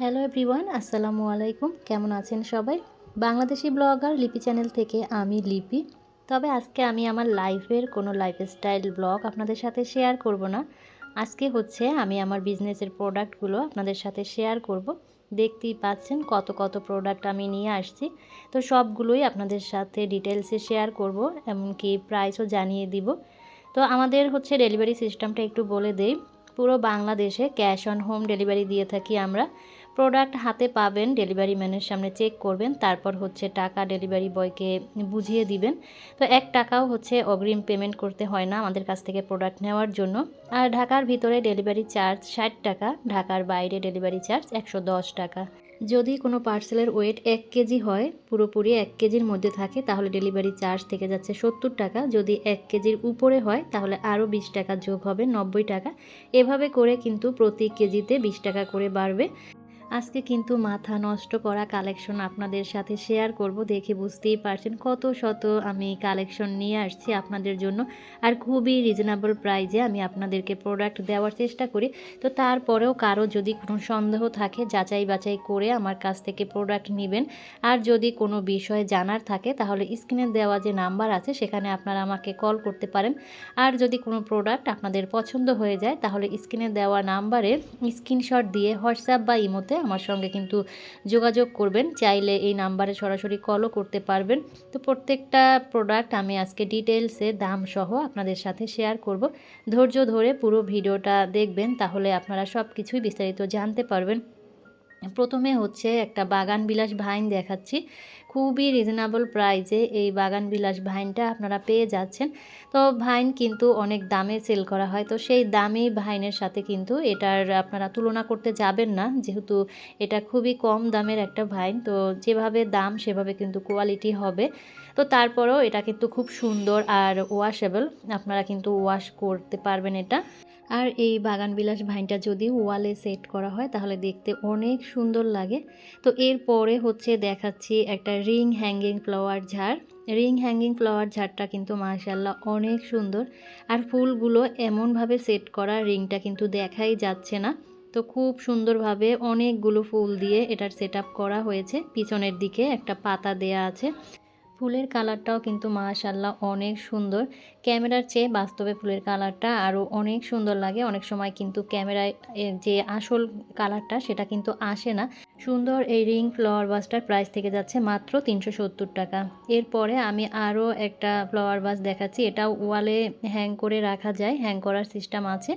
Hello everyone আসসালামু আলাইকুম কেমন আছেন সবাই? বাংলাদেশি ব্লগার লিপি চ্যানেল থেকে আমি লিপি। তবে আজকে আমি আমার লাইফের কোনো লাইফস্টাইল ব্লগ আপনাদের সাথে শেয়ার করব না। আজকে হচ্ছে আমি আমার বিজনেসের প্রোডাক্টগুলো আপনাদের সাথে শেয়ার করব। দেখতেই পাচ্ছেন কত কত প্রোডাক্ট আমি নিয়ে আসছি। তো সবগুলোই আপনাদের সাথে ডিটেলসে শেয়ার করব, এমনকি প্রাইসও জানিয়ে দিব। তো আমাদের হচ্ছে ডেলিভারি সিস্টেমটা একটু বলে দেই। পুরো বাংলাদেশে ক্যাশ অন হোম ডেলিভারি দিয়ে থাকি আমরা। প্রোডাক্ট হাতে পাবেন, ডেলিভারি ম্যানের সামনে চেক করবেন, তারপর হচ্ছে টাকা ডেলিভারি বয়কে বুঝিয়ে দিবেন। তো এক টাকাও হচ্ছে অগ্রিম পেমেন্ট করতে হয় না আমাদের কাছ থেকে প্রোডাক্ট নেওয়ার জন্য। আর ঢাকার ভিতরে ডেলিভারি চার্জ ষাট টাকা, ঢাকার বাইরে ডেলিভারি চার্জ একশো দশ টাকা। যদি কোনো পার্সেলের ওয়েট এক কেজি হয়, পুরোপুরি এক কেজির মধ্যে থাকে, তাহলে ডেলিভারি চার্জ থেকে যাচ্ছে সত্তর টাকা। যদি এক কেজির উপরে হয়, তাহলে আরও বিশ টাকা যোগ হবে, নব্বই টাকা। এভাবে করে কিন্তু প্রতি কেজিতে বিশ টাকা করে বাড়বে। আজকে কিন্তু মাথা নষ্ট করা কালেকশন আপনাদের সাথে শেয়ার করব। দেখে বুঝতেই পারছেন কত শত আমি কালেকশন নিয়ে আসছি আপনাদের জন্য। আর খুবই রিজনেবল প্রাইজে আমি আপনাদেরকে প্রোডাক্ট দেওয়ার চেষ্টা করি। তো তারপরেও কারও যদি কোনো সন্দেহ থাকে, যাচাই বাছাই করে আমার কাছ থেকে প্রোডাক্ট নেবেন। আর যদি কোনো বিষয়ে জানার থাকে, তাহলে স্ক্রিনে দেওয়া যে নাম্বার আছে, সেখানে আপনারা আমাকে কল করতে পারেন। আর যদি কোনো প্রোডাক্ট আপনাদের পছন্দ হয়ে যায়, তাহলে স্ক্রিনে দেওয়া নাম্বারে স্ক্রিনশট দিয়ে হোয়াটসঅ্যাপ বা ইমোতে আমার সঙ্গে কিন্তু যোগাযোগ করবেন। চাইলে এই নাম্বারে সরাসরি কলও করতে পারবেন। তো প্রত্যেকটা প্রোডাক্ট আমি আজকে ডিটেলসে দাম সহ আপনাদের সাথে শেয়ার করব। ধৈর্য ধরে পুরো ভিডিওটা দেখবেন, তাহলে আপনারা সব কিছুই বিস্তারিত জানতে পারবেন। প্রথমে হচ্ছে একটা বাগান বিলাস ভাইন দেখাচ্ছি। খুবই রিজনেবল প্রাইজে এই বাগান বিলাস ভাইনটা আপনারা পেয়ে যাচ্ছেন। তো ভাইন কিন্তু অনেক দামে সেল করা হয়। তো সেই দামি ভাইনের সাথে কিন্তু এটার আপনারা তুলনা করতে যাবেন না। যেহেতু এটা খুবই কম দামের একটা ভাইন। তো যেভাবে দাম সেভাবে কিন্তু কোয়ালিটি হবে। তো তারপরেও এটা কিন্তু খুব সুন্দর আর ওয়াশেবল আপনারা কিন্তু ওয়াশ করতে পারবেন এটা। আর এই বাগানবিলাস ভাইনটা যদি ওয়ালে সেট করা হয়, তাহলে দেখতে অনেক সুন্দর লাগে। তো এরপরে হচ্ছে দেখাচ্ছি একটা রিং হ্যাঙ্গিং ফ্লাওয়ার ঝাড়। রিং হ্যাঙ্গিং ফ্লাওয়ার ঝাড়টা কিন্তু মার্শাল্লাহ অনেক সুন্দর। আর ফুলগুলো এমনভাবে সেট করা রিংটা কিন্তু দেখাই যাচ্ছে না। তো খুব সুন্দরভাবে অনেকগুলো ফুল দিয়ে এটার সেট করা হয়েছে। পিছনের দিকে একটা পাতা দেয়া আছে। ফুলের কালারটাও কিন্তু মাশাল্লাহ অনেক সুন্দর। ক্যামেরার চেয়ে বাস্তবে ফুলের কালারটা আরও অনেক সুন্দর লাগে। অনেক সময় কিন্তু ক্যামেরায় যে আসল কালারটা সেটা কিন্তু আসে না। সুন্দর এই রিং ফ্লাওয়ার বাসটার প্রাইস থেকে যাচ্ছে মাত্র তিনশো সত্তর টাকা। এরপরে আমি আরও একটা ফ্লাওয়ার বাস দেখাচ্ছি। এটাও ওয়ালে হ্যাং করে রাখা যায়, হ্যাং করার সিস্টেম আছে।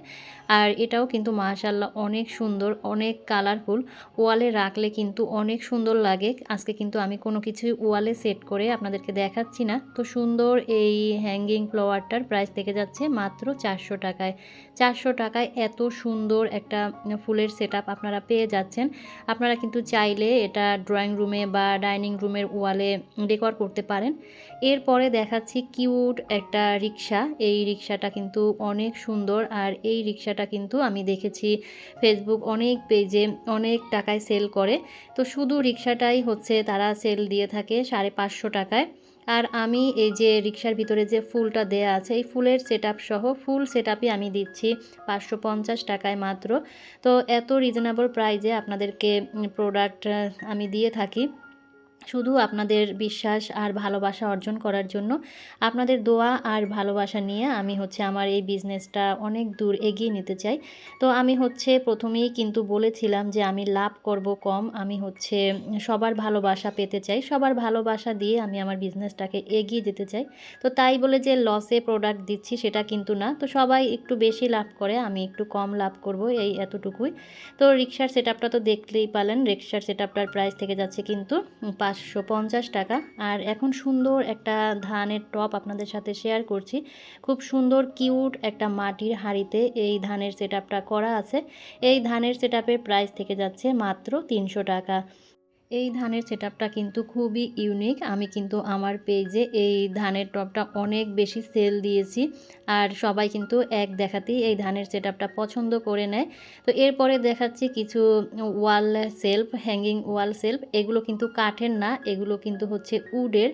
আর এটাও কিন্তু মাশাল্লাহ অনেক সুন্দর, অনেক কালারফুল। ওয়ালে রাখলে কিন্তু অনেক সুন্দর লাগে। আজকে কিন্তু আমি কোনো কিছুই ওয়ালে সেট করে আপনাদেরকে দেখাচ্ছি না। তো সুন্দর এই হ্যাঙ্গিং ফ্লাওয়ারটার প্রাইস থেকে যাচ্ছে মাত্র চারশো টাকায়। চারশো টাকায় এত সুন্দর একটা ফুলের সেট আপনারা পেয়ে যাচ্ছেন। আপনারা কিন্তু চাইলে এটা ড্রয়িং রুমে বা ডাইনিং রুমের ওয়ালে ডেকর করতে পারেন। এরপরে দেখাচ্ছি কিউট একটা রিক্সা এই রিক্সাটা কিন্তু অনেক সুন্দর আর এই রিক্সাটা কিন্তু আমি দেখেছি ফেসবুক অনেক পেজে অনেক টাকায় সেল করে। তো শুধু রিক্সাটাই হচ্ছে তারা সেল দিয়ে থাকে সাড়ে পাঁচশো টাকায়। আর আমি এই যে রিক্সার ভিতরে যে ফুলটা দেয়া আছে, এই ফুলের সেট সহ ফুল সেট আমি দিচ্ছি পাঁচশো পঞ্চাশ টাকায় মাত্র। তো এত রিজনেবল প্রাইজে আপনাদেরকে প্রোডাক্ট আমি দিয়ে থাকি। শুধু আপনাদের বিশ্বাস আর ভালোবাসা অর্জন করার জন্য আপনাদের দোয়া আর ভালোবাসা নিয়ে আমি হচ্ছে আমার এই বিজনেসটা অনেক দূর এগিয়ে নিতে চাই। তো আমি হচ্ছে প্রথমেই কিন্তু বলেছিলাম যে আমি লাভ করব কম, আমি হচ্ছে সবার ভালোবাসা পেতে চাই, সবার ভালোবাসা দিয়ে আমি আমার বিজনেসটাকে এগিয়ে যেতে চাই। তো তাই বলে যে লসে প্রোডাক্ট দিচ্ছি সেটা কিন্তু না। তো সবাই একটু বেশি লাভ করে, আমি একটু কম লাভ করব এই এতটুকুই। তো রিক্সার সেট তো দেখলেই পালেন রিক্সার সেট প্রাইস থেকে যাচ্ছে কিন্তু পাঁচশো পঞ্চাশ টাকা। আর এখন সুন্দর একটা ধানের টপ আপনাদের সাথে শেয়ার করছি। খুব সুন্দর কিউট একটা মাটির হাঁড়িতে এই ধানের সেট করা আছে। এই ধানের সেট প্রাইস থেকে যাচ্ছে মাত্র তিনশো টাকা। এই ধানের সেট কিন্তু খুবই ইউনিক আমি কিন্তু আমার পেজে এই ধানের টপটা অনেক বেশি সেল দিয়েছি আর সবাই কিন্তু এক দেখাতেই এই ধানের সেট পছন্দ করে নেয়। তো এরপরে দেখাচ্ছি কিছু wall shelf hanging wall shelf এগুলো কিন্তু কাঠের না, এগুলো কিন্তু হচ্ছে উডের।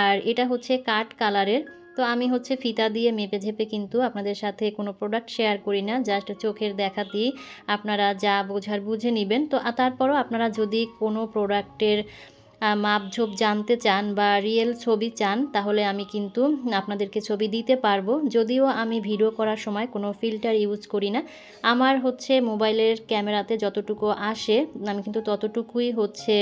আর এটা হচ্ছে কাঠ কালারের তো আমি হচ্ছে ফিতা দিয়ে মেপে ঝেপে কিন্তু আপনাদের সাথে কোনো প্রোডাক্ট শেয়ার করি না জাস্ট চোখের দেখা দিয়ে আপনারা যা বোঝার বুঝে নেবেন। তো তারপরও আপনারা যদি কোনো প্রোডাক্টের মাপঝোপ জানতে চান বা রিয়েল ছবি চান, তাহলে আমি কিন্তু আপনাদেরকে ছবি দিতে পারব। যদিও আমি ভিডিও করার সময় কোনো ফিল্টার ইউজ করি না। আমার হচ্ছে মোবাইলের ক্যামেরাতে যতটুকু আসে, আমি কিন্তু ততটুকুই হচ্ছে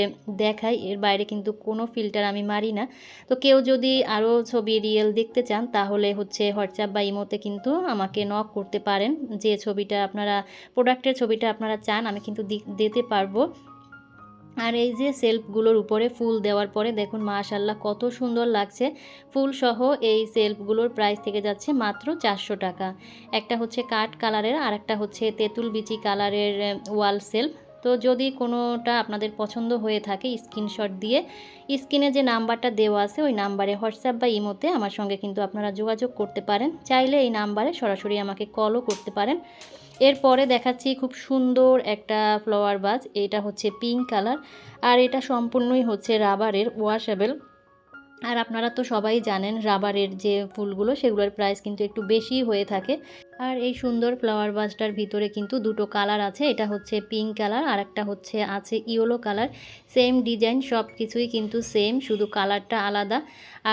দেখাই। এর বাইরে কিন্তু কোনো ফিল্টার আমি মারি না। তো কেউ যদি আরও ছবি রিয়েল দেখতে চান, তাহলে হচ্ছে হোয়াটসঅ্যাপ বা ইমোতে কিন্তু আমাকে নক করতে পারেন। যে ছবিটা আপনারা প্রোডাক্টের ছবিটা আপনারা চান, আমি কিন্তু দিতে পারব। আর এই যে সেলফগুলোর উপরে ফুল দেওয়ার পরে দেখুন মাশাল্লাহ কত সুন্দর লাগছে। ফুল সহ এই সেলফগুলোর প্রাইস থেকে যাচ্ছে মাত্র চারশো টাকা। একটা হচ্ছে কাঠ কালারের আর একটা হচ্ছে তেঁতুল বিচি কালারের ওয়াল সেলফ। তো যদি কোনোটা আপনাদের পছন্দ হয়ে থাকে স্ক্রিনশট দিয়ে, স্ক্রিনে যে নাম্বারটা দেওয়া আছে ওই নাম্বারে হোয়াটসঅ্যাপ বা ইমোতে আমার সঙ্গে কিন্তু আপনারা যোগাযোগ করতে পারেন। চাইলে এই নাম্বারে সরাসরি আমাকে কলও করতে পারেন। এরপরে দেখাচ্ছি খুব সুন্দর একটা ফ্লাওয়ার বাজ এটা হচ্ছে পিঙ্ক কালার আর এটা সম্পূর্ণই হচ্ছে রাবারের ওয়াশেবল আর আপনারা তো সবাই জানেন রাবারের যে ফুলগুলো, সেগুলোর প্রাইস কিন্তু একটু বেশি হয়ে থাকে। আর এই সুন্দর ফ্লাওয়ার বাসটার ভিতরে কিন্তু দুটো কালার আছে। এটা হচ্ছে পিঙ্ক কালার আর একটা হচ্ছে আছে ইয়েলো কালার সেম ডিজাইন সব কিছুই কিন্তু সেম শুধু কালারটা আলাদা।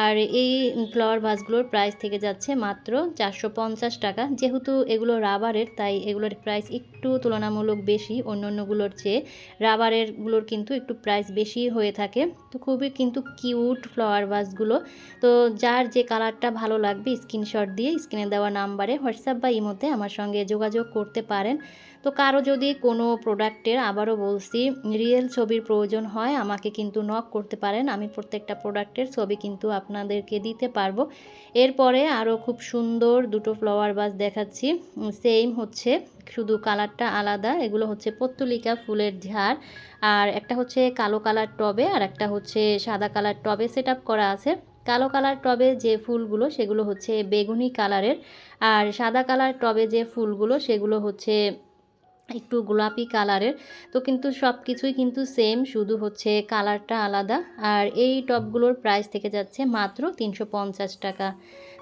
আর এই ফ্লাওয়ার ভাসগুলোর প্রাইস থেকে যাচ্ছে মাত্র চারশো পঞ্চাশ টাকা। যেহেতু এগুলো রাবারের, তাই এগুলোর প্রাইস একটু তুলনামূলক বেশি। অন্য অন্যগুলোর চেয়ে রাবারেরগুলোর কিন্তু একটু প্রাইস বেশি হয়ে থাকে। তো খুবই কিন্তু কিউট ফ্লাওয়ার ভাসগুলো তো যার যে কালারটা ভালো লাগবে, স্ক্রিনশট দিয়ে স্ক্রিনে দেওয়া নাম্বারে হোয়াটসঅ্যাপ বা ইমোতে আমার সঙ্গে যোগাযোগ করতে পারেন। তো কারও যদি কোনো প্রোডাক্টের, আবারও বলছি, রিয়েল ছবির প্রয়োজন হয়, আমাকে কিন্তু নক করতে পারেন। আমি প্রত্যেকটা প্রোডাক্টের ছবি কিন্তু আপনাদেরকে দিতে পারব। এরপরে আরও খুব সুন্দর দুটো ফ্লাওয়ার বাস দেখাচ্ছি। সেম হচ্ছে, শুধু কালারটা আলাদা, এগুলো হচ্ছে পত্তলিকা ফুলের ঝাড়। আর একটা হচ্ছে কালো কালার টবে, আর একটা হচ্ছে সাদা কালার টবে সেট করা আছে। কালো কালার টবে যে ফুলগুলো, সেগুলো হচ্ছে বেগুনি কালারের আর সাদা কালার টবে যে ফুলগুলো, সেগুলো হচ্ছে একটু গোলাপি কালারের, তো কিন্তু সব কিছুই কিন্তু সেম শুধু হচ্ছে কালারটা আলাদা। আর এই টপগুলোর প্রাইস থেকে যাচ্ছে মাত্র তিনশো পঞ্চাশ টাকা।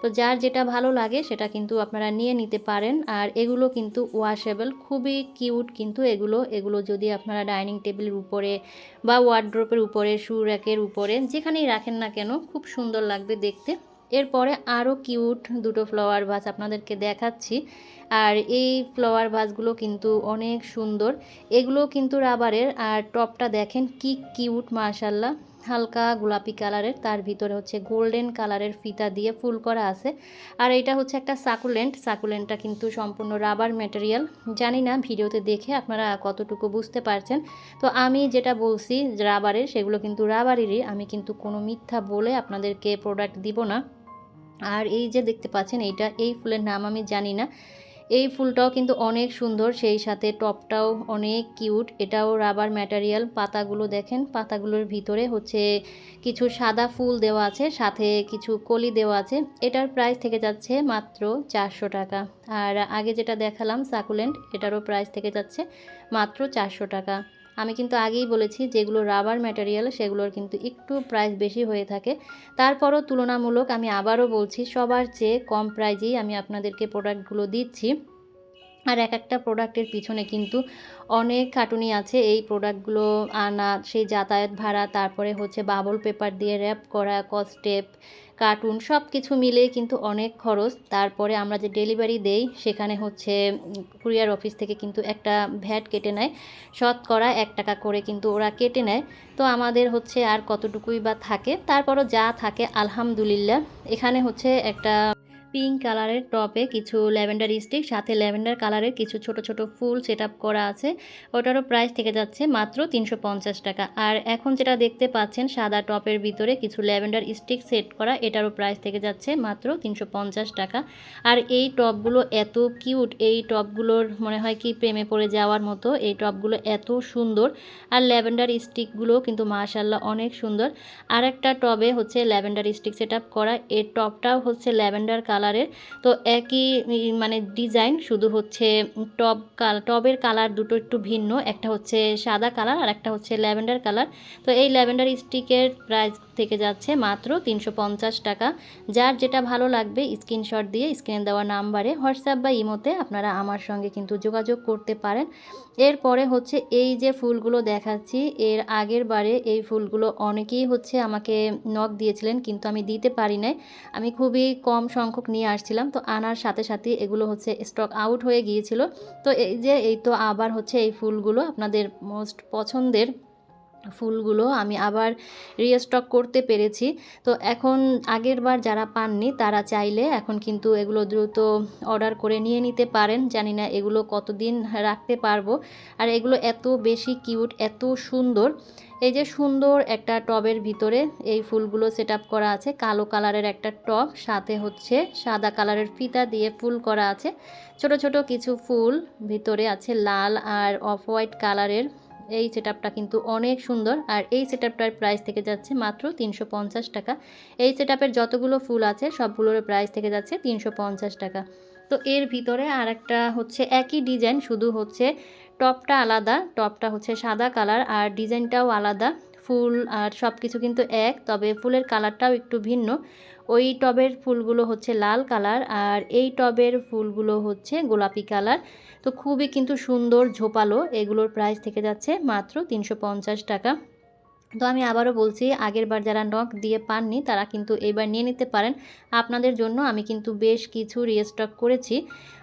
তো যার যেটা ভালো লাগে সেটা কিন্তু আপনারা নিয়ে নিতে পারেন। আর এগুলো কিন্তু ওয়াশেবল খুবই কিউট কিন্তু এগুলো। এগুলো যদি আপনারা ডাইনিং টেবিলের উপরে বা ওয়ার্ড্রোপের উপরে শু র্যাকের উপরে যেখানেই রাখেন না কেন, খুব সুন্দর লাগবে দেখতে। এরপরে আরও কিউট দুটো ফ্লাওয়ার ভাস আপনাদেরকে দেখাচ্ছি। আর এই ফ্লাওয়ার ভাসগুলো কিন্তু অনেক সুন্দর। এগুলো কিন্তু রাবারের, আর টপটা দেখেন কি কিউট মাশাল্লাহ হালকা গোলাপি কালারের, তার ভিতরে হচ্ছে গোল্ডেন কালারের ফিতা দিয়ে ফুল করা আছে। আর এটা হচ্ছে একটা সাকুলেন্ট। সাকুলেন্টটা কিন্তু সম্পূর্ণ রাবার ম্যাটেরিয়াল। জানি না ভিডিওতে দেখে আপনারা কতটুকু বুঝতে পারছেন। তো আমি যেটা বলছি রাবারের, সেগুলো কিন্তু রাবারেরই। আমি কিন্তু কোনো মিথ্যা বলে আপনাদেরকে প্রোডাক্ট দিব না। আর এই যে দেখতে পাচ্ছেন, এইটা এই ফুলের নাম আমি জানি না। এই ফুলটাও কিন্তু অনেক সুন্দর, সেই সাথে টপটাও অনেক কিউট। এটাও রাবার ম্যাটেরিয়াল, পাতাগুলো দেখেন, পাতাগুলোর ভিতরে হচ্ছে কিছু সাদা ফুল দেওয়া আছে, সাথে কিছু কলি দেওয়া আছে। এটার প্রাইস থেকে যাচ্ছে মাত্র চারশো টাকা। আর আগে যেটা দেখালাম সাকুলেন্ট, এটারও প্রাইস থেকে যাচ্ছে মাত্র চারশো টাকা। আমি কিন্তু আগেই বলেছি যেগুলো রাবার ম্যাটেরিয়াল সেগুলোর কিন্তু একটু প্রাইস বেশি হয়ে থাকে। তারপরও তুলনামূলক আমি আবারও বলছি, সবার চেয়ে কম প্রাইজেই আমি আপনাদেরকে প্রোডাক্টগুলো দিচ্ছি। আর এক একটা প্রোডাক্টের পিছনে কিন্তু অনেক খাটুনি আছে। এই প্রোডাক্টগুলো আনা, সেই যাতায়াত ভাড়া, তারপরে হচ্ছে বাবল পেপার দিয়ে র্যাপ করা কস্টেপ কার্টুন সব কিছু মিলে কিন্তু অনেক খরচ। তারপরে আমরা যে ডেলিভারি দেই, সেখানে হচ্ছে কুরিয়ার অফিস থেকে কিন্তু একটা ভ্যাট কেটে নেয়। শতকরা এক টাকা করে কিন্তু ওরা কেটে নেয়। তো আমাদের হচ্ছে আর কতটুকুই বা থাকে, তারপরও যা থাকে, আলহামদুলিল্লাহ। এখানে হচ্ছে একটা পিঙ্ক কালারের টপে কিছু ল্যাভেন্ডার স্টিক, সাথে ল্যাভেন্ডার কালারের কিছু ছোট ছোট ফুল সেট করা আছে। ওটারও প্রাইস থেকে যাচ্ছে মাত্র তিনশো পঞ্চাশ টাকা। আর এখন যেটা দেখতে পাচ্ছেন, সাদা টপের ভিতরে কিছু ল্যাভেন্ডার স্টিক সেট করা, এটারও প্রাইস থেকে যাচ্ছে মাত্র তিনশো পঞ্চাশ টাকা। আর এই টপগুলো এত কিউট, এই টপগুলোর মনে হয় কি প্রেমে পড়ে যাওয়ার মতো, এই টপগুলো এত সুন্দর। আর ল্যাভেন্ডার স্টিকগুলো কিন্তু মাশাল্লাহ অনেক সুন্দর। আর একটা টবে হচ্ছে ল্যাভেন্ডার স্টিক সেট করা, এর টপটাও হচ্ছে ল্যাভেন্ডার কালার কালারের। তো একই মানে ডিজাইন, শুধু হচ্ছে টপ টবের কালার দুটো একটু ভিন্ন। একটা হচ্ছে সাদা কালার আর একটা হচ্ছে ল্যাভেন্ডার কালার। তো এই ল্যাভেন্ডার স্টিকের প্রাইস থেকে যাচ্ছে মাত্র তিনশো পঞ্চাশ টাকা। যার যেটা ভালো লাগবে, স্ক্রিনশট দিয়ে স্ক্রিনে দেওয়া নাম্বারে হোয়াটসঅ্যাপ বা ইমোতে আপনারা আমার সঙ্গে কিন্তু যোগাযোগ করতে পারেন। এরপরে হচ্ছে এই যে ফুলগুলো দেখাচ্ছি, এর আগের বারে এই ফুলগুলো অনেকেই হচ্ছে আমাকে নখ দিয়েছিলেন, কিন্তু আমি দিতে পারি নাই। আমি খুবই কম সংখ্যক নিয়ে আসছিলাম, তো আনার সাথে সাথে এগুলো হচ্ছে স্টক আউট হয়ে গিয়েছিল। তো এই যে, এই তো আবার হচ্ছে এই ফুলগুলো আপনাদের মোস্ট পছন্দের ফুলগুলো আমি আবার রিস্টক করতে পেরেছি। তো এখন আগের বার যারা পাননি, তারা চাইলে এখন কিন্তু এগুলো দ্রুত অর্ডার করে নিয়ে নিতে পারেন। জানি না এগুলো কতদিন রাখতে পারব। আর এগুলো এত বেশি কিউট এত সুন্দর। এই যে সুন্দর একটা টবের ভিতরে এই ফুলগুলো সেট করা আছে। কালো কালারের একটা টব, সাথে হচ্ছে সাদা কালারের ফিতা দিয়ে ফুল করা আছে। ছোট ছোট কিছু ফুল ভিতরে আছে লাল আর অফ হোয়াইট কালারের। এই সেটআপটা কিন্তু অনেক সুন্দর। আর এই সেটআপটার প্রাইস থেকে যাচ্ছে মাত্র তিনশো পঞ্চাশ টাকা। এই সেটআপের যতগুলো ফুল আছে, সবগুলোর প্রাইস থেকে যাচ্ছে তিনশো পঞ্চাশ টাকা। তো এর ভিতরে আর একটা হচ্ছে একই ডিজাইন শুধু হচ্ছে টপটা আলাদা টপটা হচ্ছে সাদা কালার আর ডিজাইনটাও আলাদা। ফুল আর সব কিছু কিন্তু এক, তবে ফুলের কালারটাও একটু ভিন্ন। ওই টবের ফুলগুলো হচ্ছে লাল কালার আর এই টবের ফুলগুলো হচ্ছে গোলাপি কালার। তো খুবই কিন্তু সুন্দর ঝোপালো, এগুলোর প্রাইস থেকে যাচ্ছে মাত্র তিনশো পঞ্চাশ টাকা। তো আমি আবারও বলছি, আগের বার যারা নখ দিয়ে পাননি, তারা কিন্তু এবার নিয়ে নিতে পারেন। আপনাদের জন্য আমি কিন্তু বেশ কিছু রিস্টক করেছি।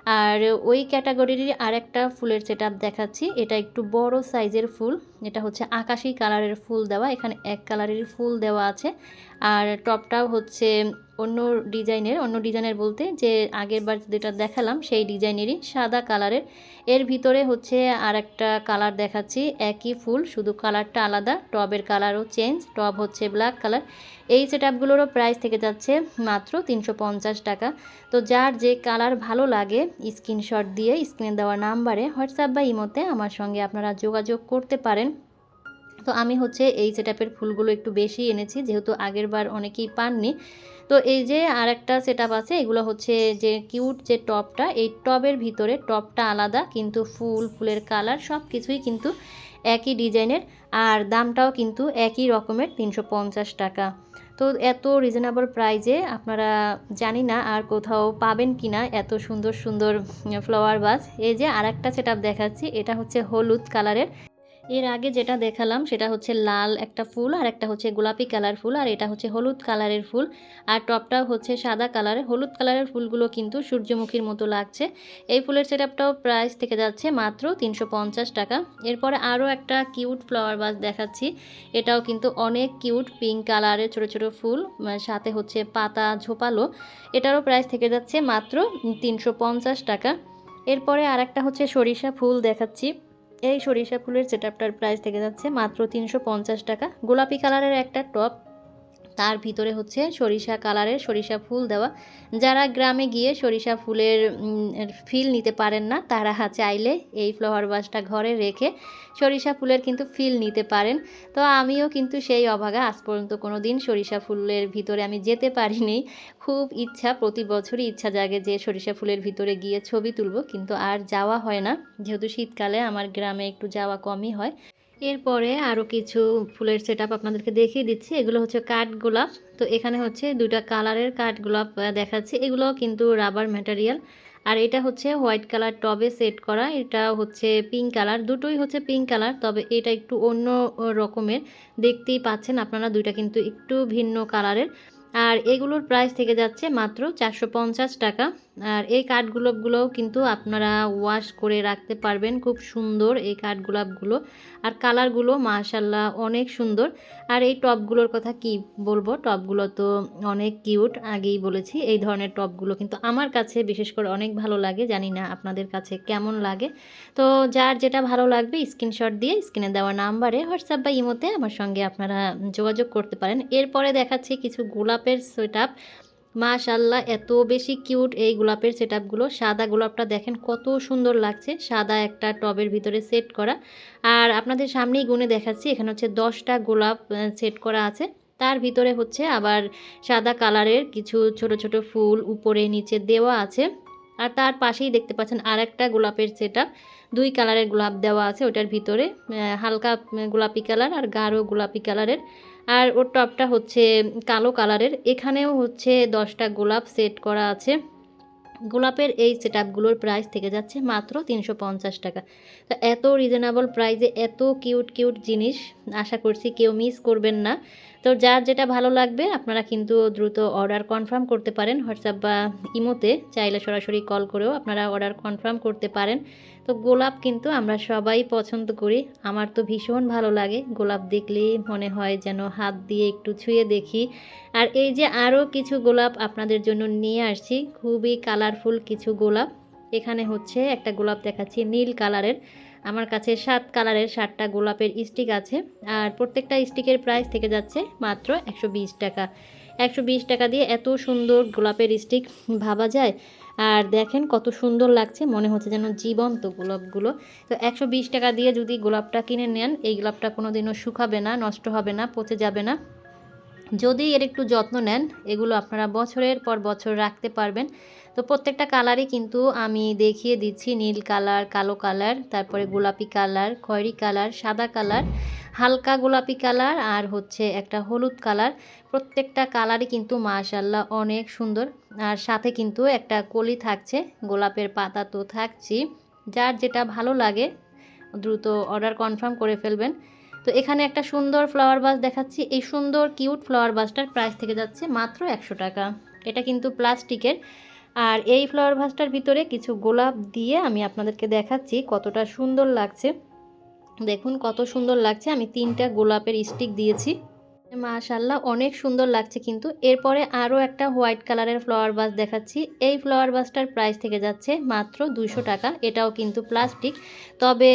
আর ওই ক্যাটাগরির আরেকটা ফুলের সেট দেখাচ্ছি। এটা একটু বড় সাইজের ফুল। এটা হচ্ছে আকাশি কালারের ফুল দেওয়া। এখানে এক কালারের ফুল দেওয়া আছে। আর টপটাও হচ্ছে অন্য ডিজাইনের। অন্য ডিজাইনের বলতে যে আগের বার যেটা দেখালাম, সেই ডিজাইনেরই সাদা কালারের। এর ভিতরে হচ্ছে আর একটা কালার দেখাচ্ছি, একই ফুল, শুধু কালারটা আলাদা। টবের কালারও চেঞ্জ টব হচ্ছে ব্ল্যাক কালার এই সেট আপগুলোরও প্রাইস থেকে যাচ্ছে মাত্র তিনশো পঞ্চাশ টাকা। তো যার যে কালার ভালো লাগে স্ক্রিনশট দিয়ে স্ক্রিনে দেওয়া নাম্বারে হোয়াটসঅ্যাপ বা ইমোতে আমার সঙ্গে আপনারা যোগাযোগ করতে পারেন। তো আমি হচ্ছে এই সেটআপের ফুলগুলো একটু বেশি এনেছি, যেহেতু আগের বার অনেকেই পাননি। তো এই যে আর একটা সেট আছে, এগুলো হচ্ছে যে কিউট যে টপটা, এই টবের ভিতরে টপটা আলাদা, কিন্তু ফুল, ফুলের কালার সব কিছুই কিন্তু একই ডিজাইনের আর দামটাও কিন্তু একই রকমের, তিনশো পঞ্চাশ টাকা। তো এত রিজনেবল প্রাইজে আপনারা জানি না আর কোথাও পাবেন কি না এত সুন্দর সুন্দর ফ্লাওয়ার বাস এই যে আর একটা সেট দেখাচ্ছি, এটা হচ্ছে হলুদ কালারের এর আগে যেটা দেখালাম সেটা হচ্ছে লাল একটা ফুল আর একটা হচ্ছে গোলাপি কালার ফুল আর এটা হচ্ছে হলুদ কালারের ফুল। আর টপটাও হচ্ছে সাদা কালারের। হলুদ কালারের ফুলগুলো কিন্তু সূর্যমুখীর মতো লাগছে। এই ফুলের সেট আপটাও প্রাইস থেকে যাচ্ছে মাত্র তিনশো পঞ্চাশ টাকা। এরপরে আরও একটা কিউট ফ্লাওয়ার বাস দেখাচ্ছি। এটাও কিন্তু অনেক কিউট পিঙ্ক কালারের ছোট ছোট ফুল সাথে হচ্ছে পাতা ঝোপালো। এটারও প্রাইস থেকে যাচ্ছে মাত্র তিনশো পঞ্চাশ টাকা। এরপরে আর একটা হচ্ছে সরিষা ফুল দেখাচ্ছি। এই সরিষা ফুলের সেটআপটার প্রাইস থেকে যাচ্ছে মাত্র তিনশো পঞ্চাশ টাকা। গোলাপি কালারের একটা টপ তার ভিতরে হচ্ছে সরিষা কালারের সরিষা ফুল দেওয়া। যারা গ্রামে গিয়ে সরিষা ফুলের ফিল নিতে পারেন না, তারা চাইলে এই ফ্লাওয়ার বাসটা ঘরে রেখে সরিষা ফুলের কিন্তু ফিল নিতে পারেন। তো আমিও কিন্তু সেই অভাগা, আজ পর্যন্ত কোনো দিন সরিষা ফুলের ভিতরে আমি যেতে পারিনি। খুব ইচ্ছা, প্রতি বছরই ইচ্ছা জাগে যে সরিষা ফুলের ভিতরে গিয়ে ছবি তুলব, কিন্তু আর যাওয়া হয় না। যেহেতু শীতকালে আমার গ্রামে একটু যাওয়া কমই হয়। এরপরে আরও কিছু ফুলের সেট আপনাদেরকে দেখিয়ে দিচ্ছি। এগুলো হচ্ছে কাঠ গোলাপ। তো এখানে হচ্ছে দুইটা কালারের কাঠ গোলাপ দেখাচ্ছি। এগুলো কিন্তু রাবার ম্যাটেরিয়াল আর এটা হচ্ছে হোয়াইট কালার টবে সেট করা। এটা হচ্ছে পিঙ্ক কালার দুটোই হচ্ছে পিঙ্ক কালার তবে এটা একটু অন্য রকমের। দেখতেই পাচ্ছেন আপনারা, দুইটা কিন্তু একটু ভিন্ন কালারের আর এগুলোর প্রাইস থেকে যাচ্ছে মাত্র চারশো পঞ্চাশ টাকা। আর এই কাঠগোলাপগুলোও কিন্তু আপনারা ওয়াশ করে রাখতে পারবেন, খুব সুন্দর এই কাঠগোলাপগুলো আর কালারগুলো মাশাল্লাহ অনেক সুন্দর। আর এই টপগুলোর কথা কি বলব? টপগুলো তো অনেক কিউট আগেই বলেছি। এই ধরনের টপগুলো কিন্তু আমার কাছে বিশেষ করে অনেক ভালো লাগে, জানি না আপনাদের কাছে কেমন লাগে। তো যার যেটা ভালো লাগবে স্ক্রিনশট দিয়ে স্ক্রিনে দেওয়া নাম্বারে হোয়াটসঅ্যাপ বা ইমোতে আমার সঙ্গে আপনারা যোগাযোগ করতে পারেন। এরপরে দেখাচ্ছি কিছু গোলাপের সেট আপ মাশাল্লাহ এত বেশি কিউট এই গোলাপের সেট আপগুলো সাদা গোলাপটা দেখেন কত সুন্দর লাগছে। সাদা একটা টবের ভিতরে সেট করা। আর আপনাদের সামনেই গুনে দেখাচ্ছি, এখানে হচ্ছে দশটা গোলাপ সেট করা আছে। তার ভিতরে হচ্ছে আবার সাদা কালারের কিছু ছোট ছোট ফুল উপরে নিচে দেওয়া আছে। আর তার পাশেই দেখতে পাচ্ছেন আর একটা গোলাপের সেট দুই কালারের গোলাপ দেওয়া আছে ওটার ভিতরে। হালকা গোলাপি কালার আর গাঢ় গোলাপি কালারের। আর ওর টপটা হচ্ছে কালো কালারের। এখানেও হচ্ছে দশটা গোলাপ সেট করা আছে। গোলাপের এই সেট আপগুলোর প্রাইস থেকে যাচ্ছে মাত্র তিনশো পঞ্চাশ টাকা। তো এত রিজনেবল প্রাইসে এত কিউট কিউট জিনিস আশা করছি কেউ মিস করবেন না। তো যার যেটা ভালো লাগবে আপনারা কিন্তু দ্রুত অর্ডার কনফার্ম করতে পারেন। হোয়াটসঅ্যাপ বা ইমোতে চাইলে সরাসরি কল করেও আপনারা অর্ডার কনফার্ম করতে পারেন। তো গোলাপ কিন্তু আমরা সবাই পছন্দ করি। আমার তো ভীষণ ভালো লাগে। গোলাপ দেখলেই মনে হয় যেন হাত দিয়ে একটু ছুঁয়ে দেখি। আর এই যে আরও কিছু গোলাপ আপনাদের জন্য নিয়ে আসছি। খুবই কালারফুল কিছু গোলাপ। এখানে হচ্ছে একটা গোলাপ দেখাচ্ছি, নীল কালারের। আমার কাছে সাত কালারের সাতটা গোলাপের স্টিক আছে। আর প্রত্যেকটা স্টিকের প্রাইস থেকে যাচ্ছে মাত্র একশো বিশ টাকা। একশো বিশ টাকা দিয়ে এত সুন্দর গোলাপের স্টিক ভাবা যায়। আর দেখেন কত সুন্দর লাগছে, মনে হচ্ছে যেন জীবন্ত গোলাপগুলো। তো একশো বিশ টাকা দিয়ে যদি গোলাপটা কিনে নেন, এই গোলাপটা কোনো দিনও শুকাবে না, নষ্ট হবে না, পচে যাবে না। যদি এর একটু যত্ন নেন, এগুলো আপনারা বছরের পর বছর রাখতে পারবেন। তো প্রত্যেকটা কালারই কিন্তু আমি দেখিয়ে দিচ্ছি, নীল কালার, কালো কালার, তারপরে গোলাপি কালার, খয়েরি কালার, সাদা কালার, হালকা গোলাপি কালার আর হচ্ছে একটা হলুদ কালার। প্রত্যেকটা কালারই কিন্তু মাশাল্লাহ অনেক সুন্দর। আর সাথে কিন্তু একটা কলি থাকছে, গোলাপের পাতা তো থাকছি। যার যেটা ভালো লাগে, দ্রুত অর্ডার কনফার্ম করে ফেলবেন। তো এখানে একটা সুন্দর ফ্লাওয়ার বাস দেখাচ্ছি। এই সুন্দর কিউট ফ্লাওয়ার বাসটার প্রাইস থেকে যাচ্ছে মাত্র একশো টাকা। এটা কিন্তু প্লাস্টিকের। আর এই ফ্লাওয়ার ভাসটার ভিতরে কিছু গোলাপ দিয়ে আমি আপনাদেরকে দেখাচ্ছি কতটা সুন্দর লাগছে। দেখুন কত সুন্দর লাগছে। আমি তিনটা গোলাপের স্টিক দিয়েছি। মাশাল্লাহ অনেক সুন্দর লাগছে কিন্তু। এরপরে আরও একটা হোয়াইট কালারের ফ্লাওয়ার বাস দেখাচ্ছি। এই ফ্লাওয়ার বাসটার প্রাইস থেকে যাচ্ছে মাত্র দুশো টাকা। এটাও কিন্তু প্লাস্টিক। তবে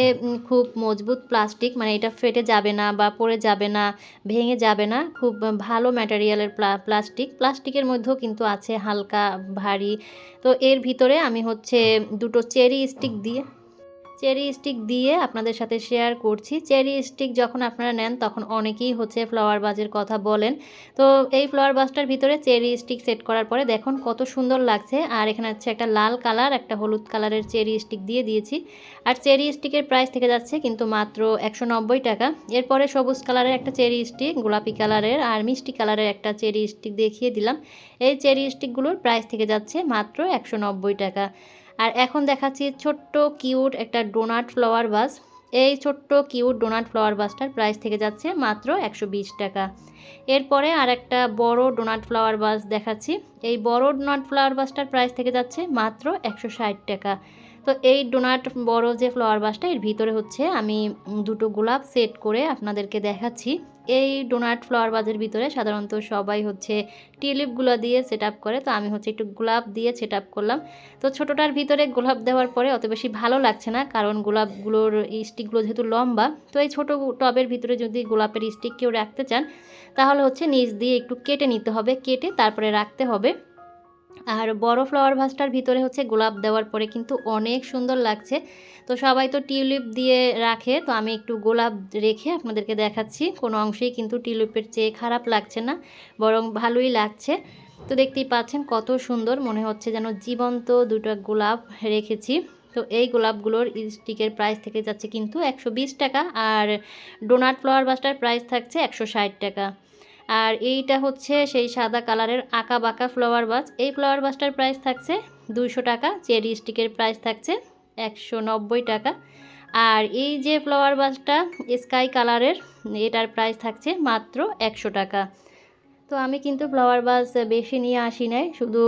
খুব মজবুত প্লাস্টিক। মানে এটা ফেটে যাবে না বা পড়ে যাবে না, ভেঙে যাবে না। খুব ভালো ম্যাটেরিয়ালের প্লাস্টিক। প্লাস্টিকের মধ্যেও কিন্তু আছে হালকা ভারী। তো এর ভিতরে আমি হচ্ছে দুটো চেরি স্টিক দিয়ে চেরি স্টিক দিয়ে আপনাদের সাথে শেয়ার করছি। চেরি স্টিক যখন আপনারা নেন, তখন অনেকেই হচ্ছে ফ্লাওয়ার বাজের কথা বলেন। তো এই ফ্লাওয়ার বাজটার ভিতরে চেরি স্টিক সেট করার পরে দেখুন কত সুন্দর লাগছে। আর এখানে হচ্ছে একটা লাল কালার, একটা হলুদ কালারের চেরি স্টিক দিয়ে দিয়েছি। আর চেরি স্টিকের প্রাইস থেকে যাচ্ছে কিন্তু মাত্র একশো নব্বই টাকা। এরপরে সবুজ কালারের একটা চেরি স্টিক, গোলাপি কালারের আর মিষ্টি কালারের একটা চেরি স্টিক দেখিয়ে দিলাম। এই চেরি স্টিকগুলোর প্রাইস থেকে যাচ্ছে মাত্র একশো নব্বই টাকা। আর এখন দেখাচ্ছি ছোট্ট কিউট একটা ডোনাট ফ্লাওয়ার বাস এই ছোট্ট কিউট ডোনাট ফ্লাওয়ার বাসটার প্রাইস থেকে যাচ্ছে মাত্র একশো বিশ টাকা। এরপরে আর একটা বড় ডোনাট ফ্লাওয়ার বাস দেখাচ্ছি। এই বড় ডোনাট ফ্লাওয়ার বাসটার প্রাইস থেকে যাচ্ছে মাত্র একশো ষাট টাকা। তো এই ডোনাট, বড় যে ফ্লাওয়ার বাসটা এর ভিতরে হচ্ছে আমি দুটো গোলাপ সেট করে আপনাদেরকে দেখাচ্ছি। এই ডোনাট ফ্লাওয়ার বাজের ভিতরে সাধারণত সবাই হচ্ছে টিউলিপগুলো দিয়ে সেট আপ করে। তো আমি হচ্ছে একটু গোলাপ দিয়ে সেট আপ করলাম। তো ছোটোটার ভিতরে গোলাপ দেওয়ার পরে অত বেশি ভালো লাগছে না, কারণ গোলাপগুলোর স্টিকগুলো যেহেতু লম্বা, তো এই ছোটো টবের ভিতরে যদি গোলাপের স্টিক কেউ রাখতে চান, তাহলে হচ্ছে নিচ দিয়ে একটু কেটে নিতে হবে। কেটে তারপরে রাখতে হবে। আর বড় ফ্লাওয়ার ভাসটার ভিতরে হচ্ছে গোলাপ দেওয়ার পরে কিন্তু অনেক সুন্দর লাগছে। তো সবাই তো টিউলিপ দিয়ে রাখে, তো আমি একটু গোলাপ রেখে আপনাদেরকে দেখাচ্ছি। কোনো অংশেই কিন্তু টিউলিপের চেয়ে খারাপ লাগছে না, বরং ভালোই লাগছে। তো দেখতেই পাচ্ছেন কত সুন্দর, মনে হচ্ছে যেন জীবন্ত দুটো গোলাপ রেখেছি। তো এই গোলাপগুলোর স্টিকের প্রাইস থেকে যাচ্ছে কিন্তু একশো বিশ টাকা, আর ডোনাট ফ্লাওয়ার বাসটার প্রাইস থাকছে একশো ষাট টাকা। আর এইটা হচ্ছে সেই সাদা কালারের আঁকা বাঁকা ফ্লাওয়ার বাস এই ফ্লাওয়ার বাসটার প্রাইস থাকছে দুইশো টাকা চেরি স্টিকের প্রাইস থাকছে একশো নব্বই টাকা। আর এই যে ফ্লাওয়ার বাসটা স্কাই কালারের এটার প্রাইস থাকছে মাত্র একশো টাকা। তো আমি কিন্তু ফ্লাওয়ার বাস বেশি নিয়ে আসি নাই, শুধু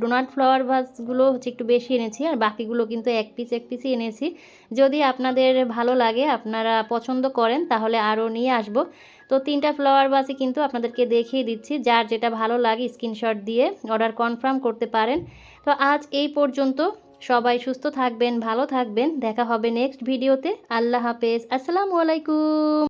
ডোনাট ফ্লাওয়ার বাসগুলো হচ্ছে একটু বেশি এনেছি আর বাকিগুলো কিন্তু এক পিস এক পিসই এনেছি। যদি আপনাদের ভালো লাগে, আপনারা পছন্দ করেন, তাহলে আরও নিয়ে আসব। তো তিনটা ফ্লাওয়ার বাসই কিন্তু আপনাদেরকে দেখিয়ে দিচ্ছি। যার যেটা ভালো লাগে স্ক্রিনশট দিয়ে অর্ডার কনফার্ম করতে পারেন। তো আজ এই পর্যন্ত। সবাই সুস্থ থাকবেন, ভালো থাকবেন। দেখা হবে নেক্সট ভিডিওতে আল্লাহ হাফেজ। আসসালামু আলাইকুম।